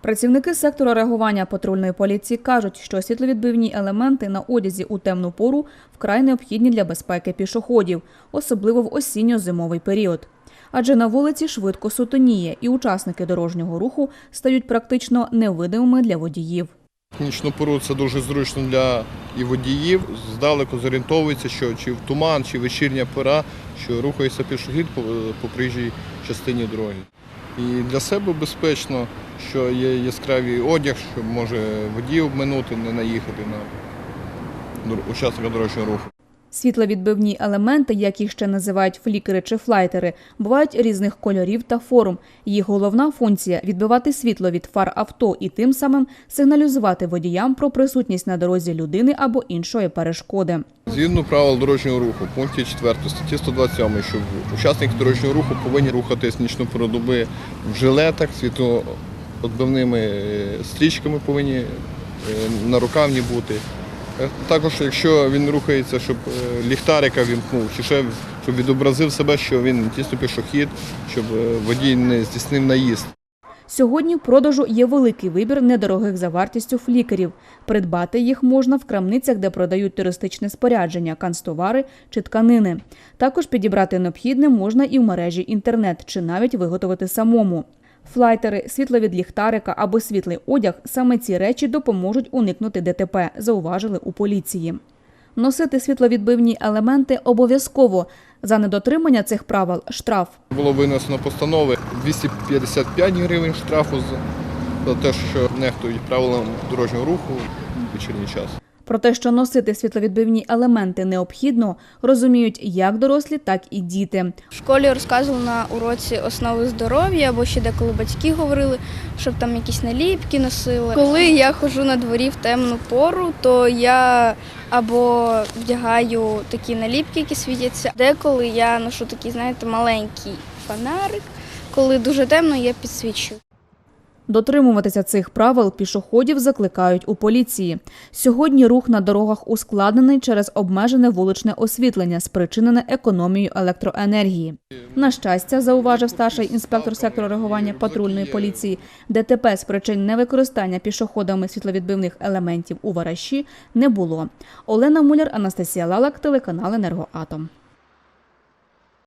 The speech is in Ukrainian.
Працівники сектору реагування патрульної поліції кажуть, що світловідбивні елементи на одязі у темну пору вкрай необхідні для безпеки пішоходів, особливо в осінньо-зимовий період. Адже на вулиці швидко сутоніє, і учасники дорожнього руху стають практично невидимими для водіїв. Нічну пору це дуже зручно для і водіїв. Здалеку зорієнтовується, що чи в туман, чи вечірня пора, що рухається пішохід по, по проїжджій частині дороги. І для себе безпечно, що є яскравий одяг, що може водій обминути, не наїхати на учасник дорожнього руху. Світловідбивні елементи, як їх ще називають флікери чи флайтери, бувають різних кольорів та форм. Їх головна функція відбивати світло від фар авто і тим самим сигналізувати водіям про присутність на дорозі людини або іншої перешкоди. Згідно правил дорожнього руху, пункті 4 статті 127, що учасники дорожнього руху повинні рухатись нічну пору доби в жилетах, світлоотбивними е, стрічками повинні е, на рукавні бути. Е, Також, якщо він рухається, щоб е, ліхтарика вімкнув, чи ще щоб відобразив себе, що він дійсно пішохід, щоб е, водій не здійснив наїзд. Сьогодні в продажу є великий вибір недорогих за вартістю флікерів. Придбати їх можна в крамницях, де продають туристичне спорядження, канцтовари чи тканини. Також підібрати необхідне можна і в мережі інтернет, чи навіть виготовити самому. Флайтери, світло від ліхтарика або світлий одяг саме ці речі допоможуть уникнути ДТП, зауважили у поліції. Носити світловідбивні елементи обов'язково. За недотримання цих правил штраф. Було винесено постанови 255 гривень штрафу за- те, що нехтують правилам дорожнього руху в вечірній час. Про те, що носити світловідбивні елементи необхідно, розуміють як дорослі, так і діти. В школі розказували на уроці основи здоров'я, або ще деколи батьки говорили, щоб там якісь наліпки носили. Коли я ходжу на дворі в темну пору, то я або вдягаю такі наліпки, які світяться. Деколи я ношу такий, знаєте, маленький фонарик. Коли дуже темно, я підсвічую. Дотримуватися цих правил пішоходів закликають у поліції. Сьогодні рух на дорогах ускладнений через обмежене вуличне освітлення, спричинене економією електроенергії. На щастя, зауважив старший інспектор сектору реагування патрульної поліції, ДТП з причин невикористання пішоходами світловідбивних елементів у вараші не було. Олена Муляр, Анастасія Лалак, телеканал Енергоатом.